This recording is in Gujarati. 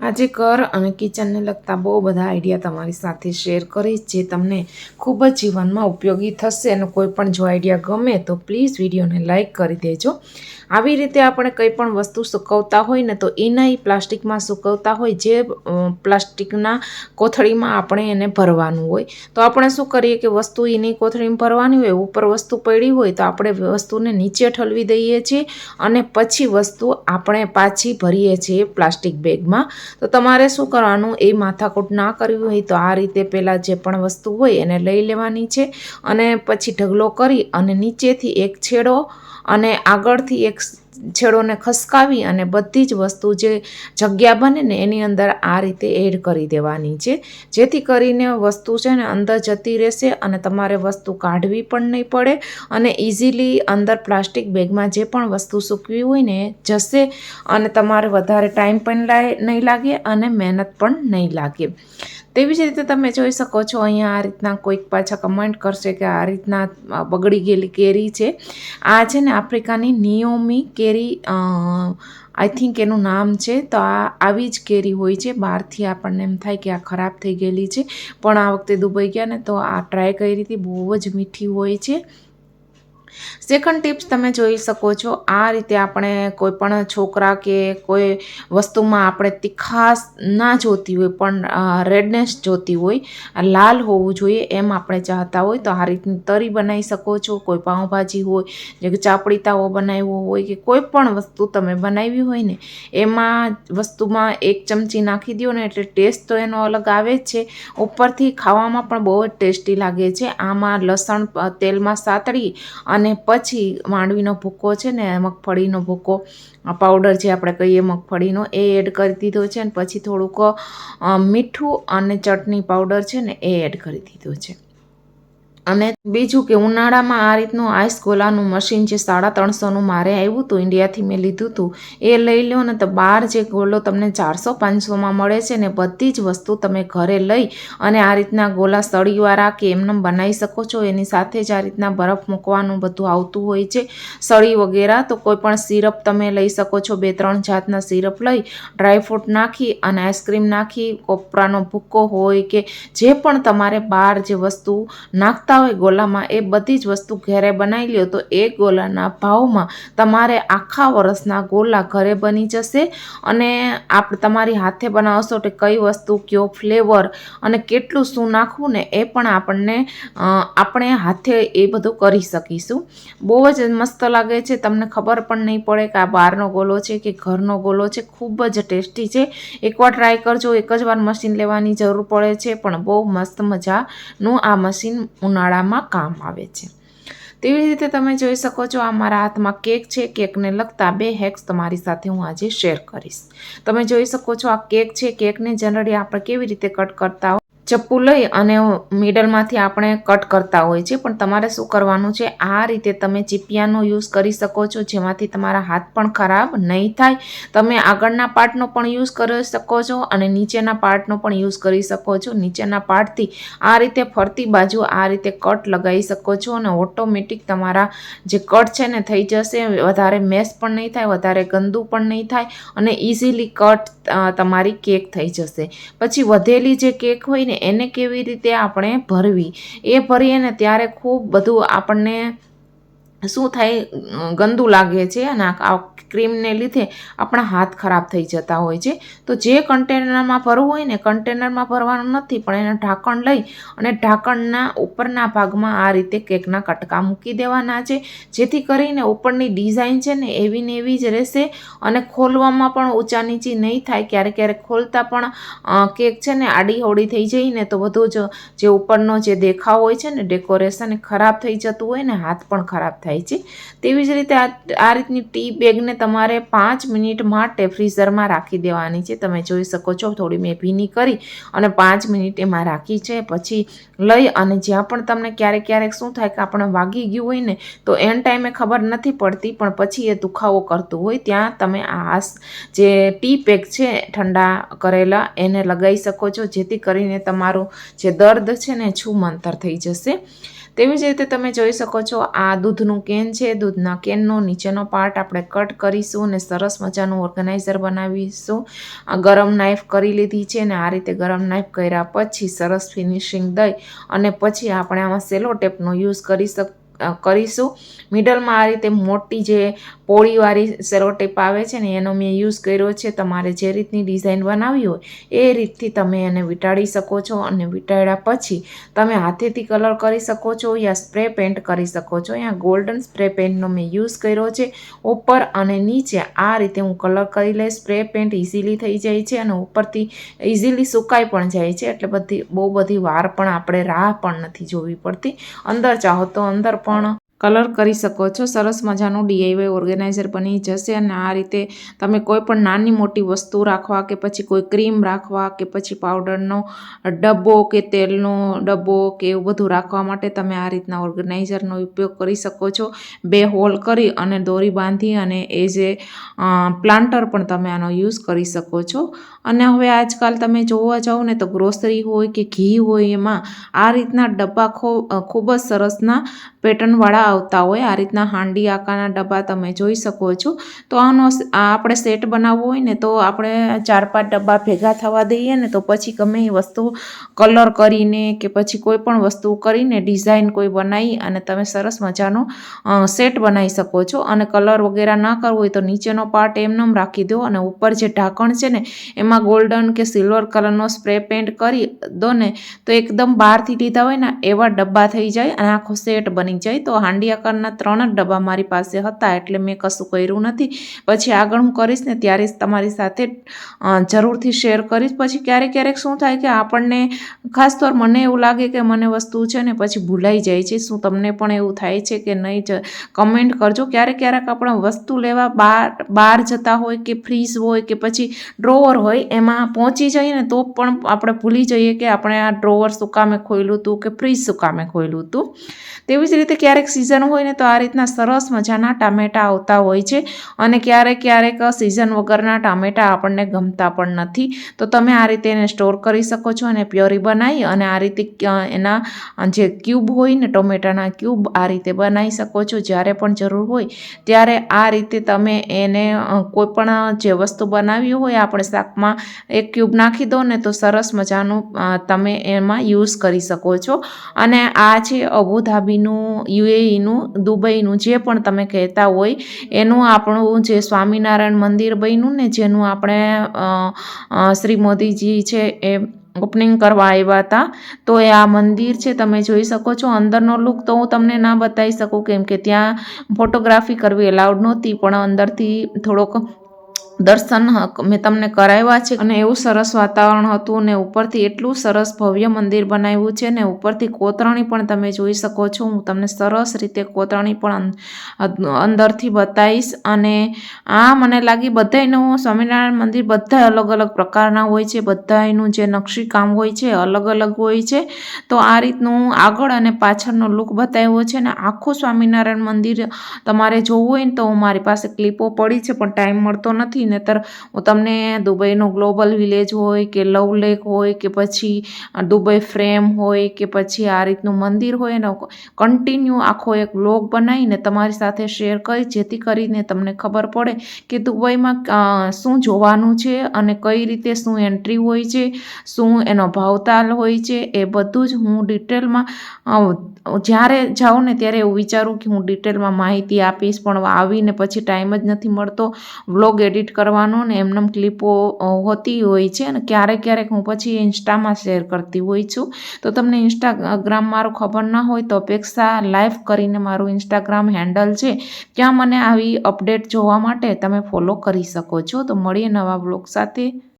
આજે ઘર અને કિચનને લગતા બહુ બધા આઈડિયા તમારી સાથે શેર કરીશ જે તમને ખૂબ જ જીવનમાં ઉપયોગી થશે અને કોઈ પણ જો આઈડિયા ગમે તો પ્લીઝ વિડીયોને લાઇક કરી દેજો. આવી રીતે આપણે કંઈ પણ વસ્તુ સૂકવતા હોય ને તો એના એ પ્લાસ્ટિકમાં સૂકવતા હોય જે પ્લાસ્ટિકના કોથળીમાં આપણે એને ભરવાનું હોય. તો આપણે શું કરીએ કે વસ્તુ એની કોથળીમાં ભરવાની હોય, ઉપર વસ્તુ પડી હોય તો આપણે વસ્તુને નીચે ઠલવી દઈએ છીએ અને પછી વસ્તુ આપણે પાછી ભરીએ છીએ પ્લાસ્ટિક બેગમાં. તો તમારે શું કરવાનું? એ માથાકૂટ ના કરવી હોય તો આ રીતે પહેલાં જે પણ વસ્તુ હોય એને લઈ લેવાની છે અને પછી ઢગલો કરી અને નીચેથી એક છેડો અને આગળથી એક છેડોને ખસકાવી અને બધી જ વસ્તુ જે જગ્યા બને ને એની અંદર આ રીતે એડ કરી દેવાની છે. જેથી કરીને વસ્તુ છે ને અંદર જતી રહેશે અને તમારે વસ્તુ કાઢવી પણ નહીં પડે અને ઇઝીલી અંદર પ્લાસ્ટિક બેગમાં જે પણ વસ્તુ સૂકવી હોય ને જશે અને તમારે વધારે ટાઈમ પણ નહીં લાગે અને મહેનત પણ નહીં લાગે. તેવી જ રીતે તમે જોઈ શકો છો અહીંયા આ રીતના કોઈક પાછા કમેન્ટ કરશે કે આ રીતના બગડી ગયેલી કેરી છે. આ છે ને આફ્રિકાની નિયોમી કેરી આઈ થિંક એનું નામ છે. તો આ આવી જ કેરી હોય છે. બહારથી આપણને એમ થાય કે આ ખરાબ થઈ ગયેલી છે. પણ આ વખતે દુબઈ ગયા ને તો આ ટ્રાય કરી હતી. બહુ જ મીઠી હોય છે. સેકન્ડ ટિપ્સ તમે જોઈ શકો છો, આ રીતે આપણે કોઈ પણ છોકરા કે કોઈ વસ્તુમાં આપણે તીખાસ ના જોતી હોય, પણ રેડનેસ જોતી હોય, લાલ હોવું જોઈએ એમ આપણે ચાહતા હોય, તો આ રીતની તરી બનાવી શકો છો. કોઈ પાઉંભાજી હોય, જે ચાપડી તાવો બનાવ્યો હોય કે કોઈ પણ વસ્તુ તમે બનાવી હોય ને, એમાં વસ્તુમાં એક ચમચી નાખી દો ને, એટલે ટેસ્ટ તો એનો અલગ આવે જ છે. ઉપરથી ખાવામાં પણ બહુ જ ટેસ્ટી લાગે છે. આમાં લસણ તેલમાં સાતળી અને પછી માંડવીનો ભૂકો છે ને, મગફળીનો ભૂકો. પાવડર જે આપણે કહીએ મગફળીનો, એ એડ કરી દીધો છે અને પછી થોડુંક મીઠું અને ચટણી પાવડર છે ને, એ એડ કરી દીધો છે. અને બીજું કે ઉનાળામાં આ રીતનું આઈસ ગોલાનું મશીન જે સાડા ત્રણસોનું મારે આવ્યું હતું ઇન્ડિયાથી મેં લીધું હતું, એ લઈ લો ને તો બહાર જે ગોલો તમને ચારસો પાંચસોમાં મળે છે ને બધી જ વસ્તુ તમે ઘરે લઈ અને આ રીતના ગોલા સળીવાળા કે એમને બનાવી શકો છો, એની સાથે જ આ રીતના બરફ મૂકવાનું બધું આવતું હોય છે, સળી વગેરે તો કોઈ પણ સિરપ તમે લઈ શકો છો, બે ત્રણ જાતના સિરપ લઈ ડ્રાયફ્રૂટ નાખી અને આઈસ્ક્રીમ નાખી, કોપરાનો ભૂક્કો હોય કે જે પણ તમારે બહાર જે વસ્તુ નાખતા હોય ગોલામાં એ બધી જ વસ્તુ ઘરે બનાવી લ્યો, તો એ ગોલાના ભાવમાં તમારે આખા વર્ષના ગોલા ઘરે બની જશે. અને આપ તમારી હાથે બનાવશો તો કઈ વસ્તુ, કયો ફ્લેવર અને કેટલું શું નાખવું ને એ પણ આપણને આપણે હાથે એ બધું કરી શકીશું. બહુ જ મસ્ત લાગે છે. તમને ખબર પણ નહીં પડે કે આ બહારનો ગોલો છે કે ઘરનો ગોલો છે. ખૂબ જ ટેસ્ટી છે. એકવાર ટ્રાય કરજો. એક જ વાર મશીન લેવાની જરૂર પડે છે. પણ બહુ મસ્ત મજાનું આ મશીન ઉનાળામાં કામ આવે છે. તેવી રીતે તમે જોઈ શકો છો, આ મારા હાથમાં કેક છે. કેકને લગતા બે હેક્સ તમારી સાથે હું આજે શેર કરીશ. તમે જોઈ શકો છો, આ કેક છે. કેકને જનરલી આપણે કેવી રીતે કટ કરતા ચપ્પુ લઈ અને મિડલમાંથી આપણે કટ કરતા હોય છે. પણ તમારે શું કરવાનું છે? આ રીતે તમે ચીપિયાનો યુઝ કરી શકો છો, જેમાંથી તમારા હાથ પણ ખરાબ નહીં થાય. તમે આગળના પાર્ટનો પણ યુઝ કરી શકો છો અને નીચેના પાર્ટનો પણ યુઝ કરી શકો છો. નીચેના પાર્ટથી આ રીતે ફરતી બાજુ આ રીતે કટ લગાવી શકો છો અને ઓટોમેટિક તમારા જે કટ છે ને થઈ જશે, વધારે મેસ પણ નહીં થાય, વધારે ગંદુ પણ નહીં થાય અને ઇઝીલી કટ તમારી કેક થઈ જશે. પછી વધેલી જે કેક હોય ને એને કેવી રીતે આપણે ભરવી? એ ભરીએ ને ત્યારે ખૂબ બધું આપણને શું થાય ગંદુ લાગે છે અને આ ક્રીમને લીધે આપણા હાથ ખરાબ થઈ જતા હોય છે. તો જે કન્ટેનરમાં ભરવું હોય ને, કન્ટેનરમાં ભરવાનું નથી, પણ એને ઢાંકણ લઈ અને ઢાંકણના ઉપરના ભાગમાં આ રીતે કેકના કટકા મૂકી દેવાના છે. જેથી કરીને ઉપરની ડિઝાઇન છે ને, એવી ને એવી જ રહેશે અને ખોલવામાં પણ ઊંચા નીચી નહીં થાય. ક્યારેક ક્યારેક ખોલતા પણ કેક છે ને આડી હોડી થઈ જઈને તો બધું જ જે ઉપરનો જે દેખાવ હોય છે ને, ડેકોરેશન ખરાબ થઈ જતું હોય ને, હાથ પણ ખરાબ થાય છે. તેવી જ રીતે આ રીતની ટી બેગને તમારે પાંચ મિનિટ માટે ફ્રીઝરમાં રાખી દેવાની છે. તમે જોઈ શકો છો, થોડી મેં ભીની કરી અને પાંચ મિનિટ એમાં રાખી છે. પછી લઈ અને જ્યાં પણ તમને ક્યારેક ક્યારેક શું થાય કે આપણે વાગી ગયું હોય ને, તો એન ટાઈમે ખબર નથી પડતી, પણ પછી એ દુખાવો કરતું હોય, ત્યાં તમે આ જે ટી પેક છે ઠંડા કરેલા, એને લગાવી શકો છો. જેથી કરીને તમારું જે દર્દ છે ને છૂમંતર થઈ જશે. તેવી જ રીતે તમે જોઈ શકો છો, આ દૂધનું કેન છે. દૂધના કેનનો નીચેનો પાર્ટ આપણે કટ કરીશું અને સરસ મજાનું ઓર્ગેનાઇઝર બનાવીશું. ગરમ નાઇફ કરી લીધી છે અને આ રીતે ગરમ નાઇફ કર્યા પછી સરસ ફિનિશિંગ દઈ અને પછી આપણે આમાં સેલો ટેપનો યુઝ કરી શક, કરીશું. મિડલમાં આ રીતે મોટી જે પોળીવાળી સેરો ટેપ આવે છે ને, એનો મેં યુઝ કર્યો છે. તમારે જે રીતની ડિઝાઇન બનાવવી હોય, એ રીતથી તમે એને વીંટાળી શકો છો અને વીંટાળ્યા પછી તમે હાથેથી કલર કરી શકો છો યા સ્પ્રે પેન્ટ કરી શકો છો. અહીંયા ગોલ્ડન સ્પ્રે પેન્ટનો મેં યુઝ કર્યો છે. ઉપર અને નીચે આ રીતે હું કલર કરી લઈશ. સ્પ્રે પેન્ટ ઇઝીલી થઈ જાય છે અને ઉપરથી ઇઝીલી સુકાઈ પણ જાય છે. એટલે બધી, બહુ બધી વાર પણ આપણે રાહ પણ નથી જોવી પડતી. અંદર ચાહો તો અંદર પણ કલર કરી શકો છો. સરસ મજાનું ડીઆઈવાય ઓર્ગેનાઇઝર બની જશે અને આ રીતે તમે કોઈ પણ નાની મોટી વસ્તુ રાખવા કે પછી કોઈ ક્રીમ રાખવા કે પછી પાવડરનો ડબ્બો કે તેલનો ડબ્બો કે એવું બધું રાખવા માટે તમે આ રીતના ઓર્ગેનાઇઝરનો ઉપયોગ કરી શકો છો. બે હોલ કરી અને દોરી બાંધી અને એ જે પ્લાન્ટર પણ તમે આનો યુઝ કરી શકો છો. અને હવે આજકાલ તમે જોવા જાઓ ને તો ગ્રોસરી હોય કે ઘી હોય એમાં આ રીતના ડબ્બા ખો- ખૂબ જ સરસના પેટર્નવાળા આવતા હોય. આ રીતના હાંડી આકારના ડબ્બા તમે જોઈ શકો છો. તો આનો આપણે સેટ બનાવવો હોય ને તો આપણે ચાર પાંચ ડબ્બા ભેગા થવા દઈએ ને તો પછી ગમે એ વસ્તુ કલર કરીને કે પછી કોઈ પણ વસ્તુ કરીને ડિઝાઇન કોઈ બનાવી અને તમે સરસ મજાનો સેટ બનાવી શકો છો. અને કલર વગેરે ના કરવો હોય તો નીચેનો પાર્ટ એમનેમ રાખી દો અને ઉપર જે ઢાંકણ છે ને એમાં ગોલ્ડન કે સિલ્વર કલરનો સ્પ્રે પેન્ટ કરી દો ને, તો એકદમ બહારથી લીધા હોય ને, એવા ડબ્બા થઈ જાય અને આખો સેટ બની જાય. તો હાંડિયાકરના ત્રણ જ ડબ્બા મારી પાસે હતા, એટલે મેં કશું કર્યું નથી. પછી આગળ હું કરીશ ને, ત્યારે તમારી સાથે જરૂરથી શેર કરીશ. પછી ક્યારેક ક્યારેક શું થાય કે આપણને, ખાસ તોર મને એવું લાગે કે મને વસ્તુ છે ને, પછી ભૂલાઈ જાય છે. શું તમને પણ એવું થાય છે કે નહીં, જ કમેન્ટ કરજો. ક્યારેક ક્યારેક આપણે વસ્તુ લેવા બહાર બહાર જતા હોય કે ફ્રીઝ હોય કે પછી ડ્રોવર હોય એમાં પહોંચી જઈએ ને તો પણ આપણે ભૂલી જઈએ કે આપણે આ ડ્રોવર શું કામે ખોલ્યું હતું કે ફ્રીજ શું કામે ખોલ્યું હતું. તેવી જ રીતે ક્યારેક સિઝન હોય ને તો આ રીતના સરસ મજાના ટામેટાં આવતા હોય છે અને ક્યારેક ક્યારેક સિઝન વગરના ટામેટાં આપણને ગમતા પણ નથી. તો તમે આ રીતે એને સ્ટોર કરી શકો છો અને પ્યોરી બનાવી અને આ રીતે એના જે ક્યુબ હોય ને ટોમેટાના ક્યુબ આ રીતે બનાવી શકો છો. જ્યારે પણ જરૂર હોય ત્યારે આ રીતે તમે એને કોઈ પણ જે વસ્તુ બનાવી હોય, આપણે શાકમાં એક ક્યુબ નાખી દો ને તો સરસ મજાનું તમે એમાં યુઝ કરી શકો છો. અને આ છે અબુધાબીનું, યુએઈનું, દુબઈનું જે પણ તમે કહેતા હોય, એનું આપણું જે સ્વામિનારાયણ મંદિર બન્યું ને જેનું આપણે શ્રી મોદીજી છે એ ઓપનિંગ કરવા આવ્યા હતા, તો એ આ મંદિર છે તમે જોઈ શકો છો. અંદરનો લુક તો હું તમને ના બતાવી શકું કેમ કે ત્યાં ફોટોગ્રાફી કરવી એલાઉડ નહોતી, પણ અંદરથી થોડોક દર્શન મેં તમને કરાવ્યા છે. અને એવું સરસ વાતાવરણ હતું ને ઉપરથી એટલું સરસ ભવ્ય મંદિર બનાવ્યું છે ને ઉપરથી કોતરણી પણ તમે જોઈ શકો છો. હું તમને સરસ રીતે કોતરણી પણ અંદરથી બતાવીશ અને આ મને લાગી બધાયનું સ્વામિનારાયણ મંદિર બધા અલગ અલગ પ્રકારના હોય છે, બધાયનું જે નકશીકામ હોય છે અલગ અલગ હોય છે. તો આ રીતનું આગળ અને પાછળનો લુક બતાવ્યો છે ને આખું સ્વામિનારાયણ મંદિર તમારે જોવું હોય ને તો મારી પાસે ક્લિપો પડી છે પણ ટાઈમ મળતો નથી. નહીતર હું તમને દુબઈનો ગ્લોબલ વિલેજ હોય કે લવ લેક હોય કે પછી દુબઈ ફ્રેમ હોય કે પછી આ રીતનું મંદિર હોય એનો કન્ટિન્યુ આખો એક બ્લોગ બનાવીને તમારી સાથે શેર કરી, જેથી કરીને તમને ખબર પડે કે દુબઈમાં શું જોવાનું છે અને કઈ રીતે શું એન્ટ્રી હોય છે, શું એનો ભાવતાલ હોય છે, એ બધું જ હું ડિટેલમાં જ્યારે જાઉં ને ત્યારે એવું વિચારું કે હું ડિટેલમાં માહિતી આપીશ, પણ આવીને પછી ટાઈમ જ નથી મળતો. વ્લોગ એડિટ કરવાનો ને એમનેમ ક્લિપો હોતી હોય છે અને ક્યારેક ક્યારેક હું પછી ઇન્સ્ટામાં શેર કરતી હોય છું. તો તમને ઇન્સ્ટાગ્રામ મારું ખબર ના હોય તો અપેક્ષા લાઈવ કરીને મારું ઇન્સ્ટાગ્રામ હેન્ડલ છે. ત્યાં મને આવી અપડેટ જોવા માટે તમે ફોલો કરી શકો છો. તો મળીએ નવા બ્લોગ સાથે.